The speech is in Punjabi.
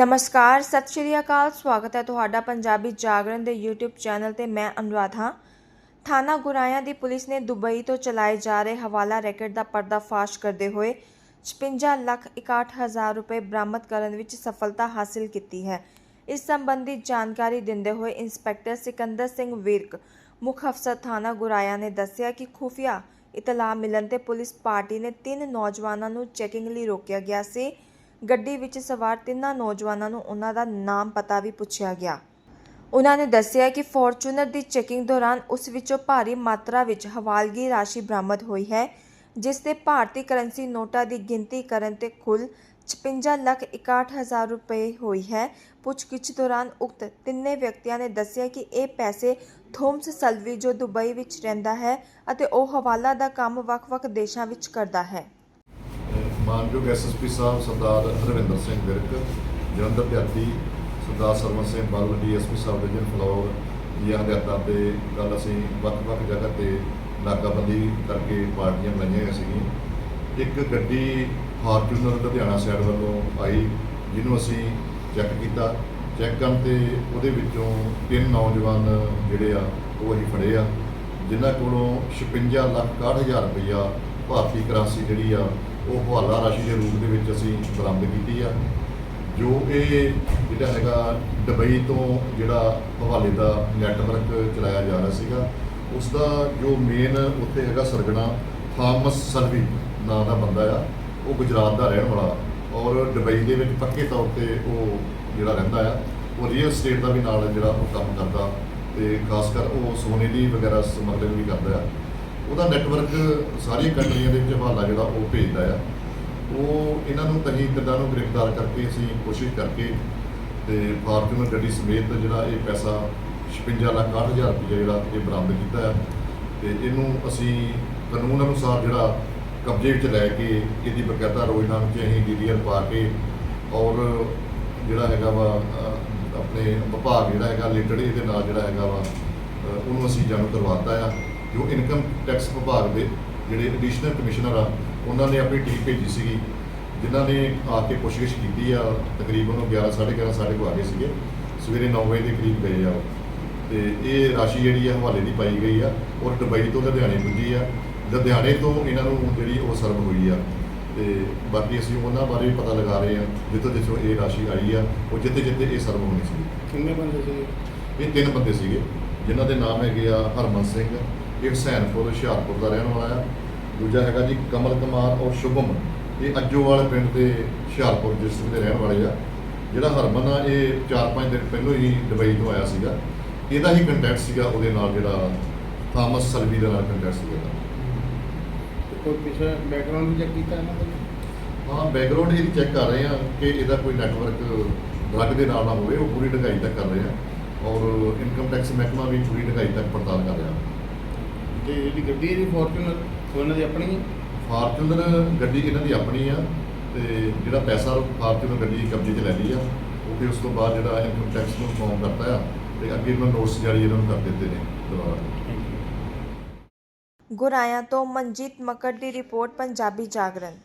ਨਮਸਕਾਰ, ਸਤਿ ਸ਼੍ਰੀ ਅਕਾਲ, ਸਵਾਗਤ ਹੈ ਤੁਹਾਡਾ ਪੰਜਾਬੀ ਜਾਗਰਣ ਦੇ YouTube ਚੈਨਲ ਤੇ ਮੈਂ ਅਨੁਰਾਧ। ਹਾਂ ਥਾਣਾ ਗੁਰਾਇਆ ਦੀ ਪੁਲਿਸ ਨੇ ਦੁਬਈ ਤੋਂ ਚਲਾਏ ਜਾ ਰਹੇ ਹਵਾਲਾ ਰੈਕਟ ਦਾ ਪਰਦਾਫਾਸ਼ ਕਰਦੇ ਹੋਏ 56 ਲੱਖ 61 ਹਜ਼ਾਰ ਰੁਪਏ ਬਰਾਮਦ ਕਰਨ ਵਿੱਚ ਸਫਲਤਾ ਹਾਸਲ ਕੀਤੀ ਹੈ। ਇਸ ਸੰਬੰਧੀ ਜਾਣਕਾਰੀ ਦਿੰਦੇ ਹੋਏ ਇੰਸਪੈਕਟਰ ਸਿਕੰਦਰ ਸਿੰਘ ਵਿਰਕ, ਮੁੱਖ ਅਫਸਰ ਥਾਣਾ ਗੁਰਾਇਆ ਨੇ ਦੱਸਿਆ ਕਿ ਖੁਫੀਆ ਇਤਲਾਹ ਮਿਲਣ ਤੇ ਪੁਲਿਸ ਪਾਰਟੀ ਨੇ ਤਿੰਨ ਨੌਜਵਾਨਾਂ ਨੂੰ ਚੈਕਿੰਗ ਲਈ ਰੋਕਿਆ ਗਿਆ ਸੀ। ਗੱਡੀ ਵਿੱਚ ਸਵਾਰ ਤਿੰਨਾਂ ਨੌਜਵਾਨਾਂ ਨੂੰ ਉਹਨਾਂ ਦਾ ਨਾਮ ਪਤਾ ਵੀ ਪੁੱਛਿਆ ਗਿਆ। ਉਹਨਾਂ ਨੇ ਦੱਸਿਆ ਕਿ ਫੋਰਚੂਨਰ ਦੀ ਚੈਕਿੰਗ ਦੌਰਾਨ ਉਸ ਵਿੱਚੋਂ ਭਾਰੀ ਮਾਤਰਾ ਵਿੱਚ ਹਵਾਲਗੀ ਰਾਸ਼ੀ ਬਰਾਮਦ ਹੋਈ ਹੈ, ਜਿਸ ਤੇ ਭਾਰਤੀ ਕਰੰਸੀ ਨੋਟਾਂ ਦੀ ਗਿਣਤੀ ਕਰਨ ਤੇ ਕੁੱਲ 56 ਲੱਖ 61 ਹਜ਼ਾਰ ਰੁਪਏ ਹੋਈ ਹੈ। ਪੁੱਛਗਿੱਛ ਦੌਰਾਨ ਉਕਤ ਤਿੰਨੇ ਵਿਅਕਤੀਆਂ ਨੇ ਦੱਸਿਆ ਕਿ ਇਹ ਪੈਸੇ ਥੋਮਸ ਸਲਵੀ ਜੋ ਦੁਬਈ ਵਿੱਚ ਰਹਿੰਦਾ ਹੈ ਅਤੇ ਉਹ ਹਵਾਲਾ ਦਾ ਕੰਮ ਵੱਖ-ਵੱਖ ਦੇਸ਼ਾਂ ਵਿੱਚ ਕਰਦਾ ਹੈ। ਮਾਨਯੋਗ ਐਸਐਸਪੀ ਸਾਹਿਬ ਸਰਦਾਰ ਹਰਵਿੰਦਰ ਸਿੰਘ ਵਿਰਕ ਜਲੰਧਰ ਦਿਹਾਤੀ ਸਰਦਾਰ ਸਰਵਨ ਸਿੰਘ ਬੱਲ ਡੀਐਸਪੀ ਸਾਹਿਬ ਦੇ ਫਲੋਰ, ਦੀਆਂ ਹਦਾਇਤਾਂ ਤੇ ਗੱਲ ਅਸੀਂ ਵੱਖ-ਵੱਖ ਜਗ੍ਹਾ ਤੇ ਨਾਕਾਬੰਦੀ ਕਰਕੇ ਪਾਰਟੀਆਂ ਲਾਈਆਂ ਹੋਈਆਂ ਸੀਗੀਆਂ। ਇੱਕ ਗੱਡੀ ਫਾਰਚੂਨਰ ਲੁਧਿਆਣਾ ਸਾਈਡ ਵੱਲੋਂ ਆਈ, ਜਿਹਨੂੰ ਅਸੀਂ ਚੈੱਕ ਕੀਤਾ। ਚੈੱਕ ਕਰਨ ਤੇ ਉਹਦੇ ਵਿੱਚੋਂ ਤਿੰਨ ਨੌਜਵਾਨ ਜਿਹੜੇ ਆ, ਉਹ ਅਸੀਂ ਫੜੇ ਆ, ਜਿਨ੍ਹਾਂ ਕੋਲੋਂ 56 ਲੱਖ 61 ਹਜ਼ਾਰ ਰੁਪਈਆ ਭਾਰਤੀ ਕਰੰਸੀ ਜਿਹੜੀ ਆ, ਉਹ ਹਵਾਲਾ ਰਾਸ਼ੀ ਦੇ ਰੂਪ ਦੇ ਵਿੱਚ ਅਸੀਂ ਬਰਾਮਦ ਕੀਤੀ ਆ। ਜੋ ਇਹ ਜਿਹੜਾ ਹੈਗਾ ਦੁਬਈ ਤੋਂ ਜਿਹੜਾ ਹਵਾਲੇ ਦਾ ਨੈਟਵਰਕ ਚਲਾਇਆ ਜਾ ਰਿਹਾ ਸੀਗਾ ਉਸ ਦਾ ਜੋ ਮੇਨ ਉੱਥੇ ਹੈਗਾ ਸਰਗਣਾ ਥਾਮਸ ਸਰਵੀ ਨਾਂ ਦਾ ਬੰਦਾ ਆ, ਉਹ ਗੁਜਰਾਤ ਦਾ ਰਹਿਣ ਵਾਲਾ। ਔਰ ਦੁਬਈ ਦੇ ਵਿੱਚ ਪੱਕੇ ਤੌਰ ਤੇ ਉਹ ਜਿਹੜਾ ਰਹਿੰਦਾ ਆ, ਉਹ ਰੀਅਲ ਸਟੇਟ ਦਾ ਵੀ ਨਾਲ ਜਿਹੜਾ ਉਹ ਕੰਮ ਕਰਦਾ ਤੇ ਖਾਸ ਕਰ ਉਹ ਸੋਨੇ ਦੀ ਵਗੈਰਾ ਸਮਗਲਿੰਗ ਵੀ ਕਰਦਾ ਆ। ਉਹਦਾ ਨੈਟਵਰਕ ਸਾਰੀਆਂ ਕੰਟਰੀਆਂ ਦੇ ਵਿੱਚ ਹਵਾਲਾ ਜਿਹੜਾ ਉਹ ਭੇਜਦਾ ਆ। ਉਹ ਇਹਨਾਂ ਨੂੰ ਤਹੀਂ ਕਿੱਦਾਂ ਨੂੰ ਗ੍ਰਿਫਤਾਰ ਕਰਕੇ ਅਸੀਂ ਕੋਸ਼ਿਸ਼ ਕਰਕੇ ਤੇ ਫਾਰਚੂਨਰ ਗੱਡੀ ਸਮੇਤ ਜਿਹੜਾ ਇਹ ਪੈਸਾ 56 ਲੱਖ 60 ਹਜ਼ਾਰ ਰੁਪਏ ਜਿਹੜਾ ਇਹ ਬਰਾਮਦ ਕੀਤਾ ਆ। ਤੇ ਇਹਨੂੰ ਅਸੀਂ ਕਾਨੂੰਨ ਅਨੁਸਾਰ ਜਿਹੜਾ ਕਬਜ਼ੇ ਵਿੱਚ ਲੈ ਕੇ ਇਹਦੀ ਬਕਾਇਦਾ ਰੋਜ਼ਨਾਮੇ 'ਚ ਅਸੀਂ ਡੀਡੀਆਰ ਪਾ ਕੇ ਔਰ ਜਿਹੜਾ ਹੈਗਾ ਵਾ ਆਪਣੇ ਵਿਭਾਗ ਜਿਹੜਾ ਹੈਗਾ ਰਿਲੇਟਡ ਇਹਦੇ ਨਾਲ ਜਿਹੜਾ ਹੈਗਾ ਵਾ ਉਹਨੂੰ ਅਸੀਂ ਜਾਣੂ ਕਰਵਾਤਾ ਆ। ਜੋ ਇਨਕਮ ਟੈਕਸ ਵਿਭਾਗ ਦੇ ਜਿਹੜੇ ਐਡੀਸ਼ਨਲ ਕਮਿਸ਼ਨਰ ਆ ਉਹਨਾਂ ਨੇ ਆਪਣੀ ਟੀਮ ਭੇਜੀ ਸੀਗੀ ਜਿਨ੍ਹਾਂ ਨੇ ਆ ਕੇ ਪੁੱਛਗਿੱਛ ਕੀਤੀ ਆ ਤਕਰੀਬਨ ਉਹ 11 11:30 ਸਾਡੇ ਕੋਲ ਆ ਗਏ ਸੀਗੇ ਸਵੇਰੇ 9 ਵਜੇ ਦੇ ਕਰੀਬ ਗਏ ਆ। ਤੇ ਇਹ ਰਾਸ਼ੀ ਜਿਹੜੀ ਆ ਹਵਾਲੇ ਦੀ ਪਾਈ ਗਈ ਆ ਔਰ ਦੁਬਈ ਤੋਂ ਲੁਧਿਆਣੇ ਪੁੱਜੀ ਆ। ਲੁਧਿਆਣੇ ਤੋਂ ਇਹਨਾਂ ਨੂੰ ਜਿਹੜੀ ਉਹ ਸਰਵ ਹੋਈ ਆ। ਤੇ ਬਾਕੀ ਅਸੀਂ ਉਹਨਾਂ ਬਾਰੇ ਵੀ ਪਤਾ ਲਗਾ ਰਹੇ ਆ ਜਿੱਥੋਂ ਜਿੱਥੋਂ ਇਹ ਰਾਸ਼ੀ ਆਈ ਆ ਉਹ ਜਿੱਥੇ ਜਿੱਥੇ ਇਹ ਸਰਵ ਹੋਣੀ ਸੀ। ਕਿੰਨੇ ਬੰਦੇ ਸੀ ਇਹ ਤਿੰਨ ਬੰਦੇ ਸੀਗੇ ਜਿਨ੍ਹਾਂ ਦੇ ਨਾਮ ਹੈਗੇ ਆ ਹਰਮਨ ਸਿੰਘ ਇੱਕ ਸੈਨਪੁਰ ਹੁਸ਼ਿਆਰਪੁਰ ਦਾ ਰਹਿਣ ਵਾਲਾ ਆ ਦੂਜਾ ਹੈਗਾ ਜੀ ਕਮਲ ਕੁਮਾਰ ਔਰ ਸ਼ੁਭਮ। ਇਹ ਅੱਜੋਵਾਲ ਪਿੰਡ ਦੇ ਹੁਸ਼ਿਆਰਪੁਰ ਡਿਸਟ੍ਰਿਕਟ ਦੇ ਰਹਿਣ ਵਾਲੇ ਆ। ਜਿਹੜਾ ਹਰਮਨ ਆ ਇਹ 4-5 ਦਿਨ ਪਹਿਲਾਂ ਹੀ ਦੁਬਈ ਤੋਂ ਆਇਆ ਸੀਗਾ। ਇਹਦਾ ਹੀ ਕੰਟੈਕਟ ਸੀਗਾ ਉਹਦੇ ਨਾਲ ਜਿਹੜਾ ਥਾਮਸ ਸਲਵੀ ਦੇ ਨਾਲ ਕੰਟੈਕਟ ਸੀਗਾ। ਕੋਈ ਪਿਛਲਾ ਬੈਕਗ੍ਰਾਉਂਡ ਵੀ ਚੈੱਕ ਕੀਤਾ ਇਹਨਾਂ ਦਾ ਹਾਂ ਬੈਕਗ੍ਰਾਉਂਡ ਇਹਦੀ ਚੈੱਕ ਕਰ ਰਹੇ ਆ ਕਿ ਇਹਦਾ ਕੋਈ ਨੈਟਵਰਕ ਡਰੱਗ ਦੇ ਨਾਲ ਨਾ ਹੋਵੇ ਉਹ ਪੂਰੀ ਢਗਾਈ ਤੱਕ ਕਰ ਰਹੇ ਆ। ਔਰ ਇਨਕਮ ਟੈਕਸ ਮਹਿਕਮਾ ਵੀ ਪੂਰੀ ਢਗਾਈ ਤੱਕ ਪੜਤਾਲ ਕਰ ਰਿਹਾ। ਤੇ ਜਿਹੜੀ ਗੱਡੀ ਦੀ ਫੋਰਚੂਨਰ ਉਹਨਾਂ ਦੀ ਆਪਣੀ ਹੈ ਫਾਰਚੂਨਰ ਗੱਡੀ ਇਹਨਾਂ ਦੀ ਆਪਣੀ ਆ, ਤੇ ਜਿਹੜਾ ਪੈਸਾ ਫਾਰਚੂਨਰ ਗੱਡੀ ਕਬਜ਼ੇ 'ਚ ਲੈ ਲਈ ਆ, ਉਹ ਫਿਰ ਉਸ ਤੋਂ ਬਾਅਦ ਜਿਹੜਾ ਇਨਕਮ ਟੈਕਸ ਨੂੰ ਫਾਰਮ ਕਰਤਾ ਆ, ਤੇ ਅੱਗੇ ਇਹਨਾਂ ਨੋਟਸ ਜਾਰੀ ਇਹਨਾਂ ਨੂੰ ਕਰ ਦਿੱਤੇ ਨੇ, ਦੁਬਾਰਾ। ਗੁਰਾਇਆ ਤੋਂ ਮਨਜੀਤ ਮਕੜ ਦੀ ਰਿਪੋਰਟ, ਪੰਜਾਬੀ ਜਾਗਰਣ।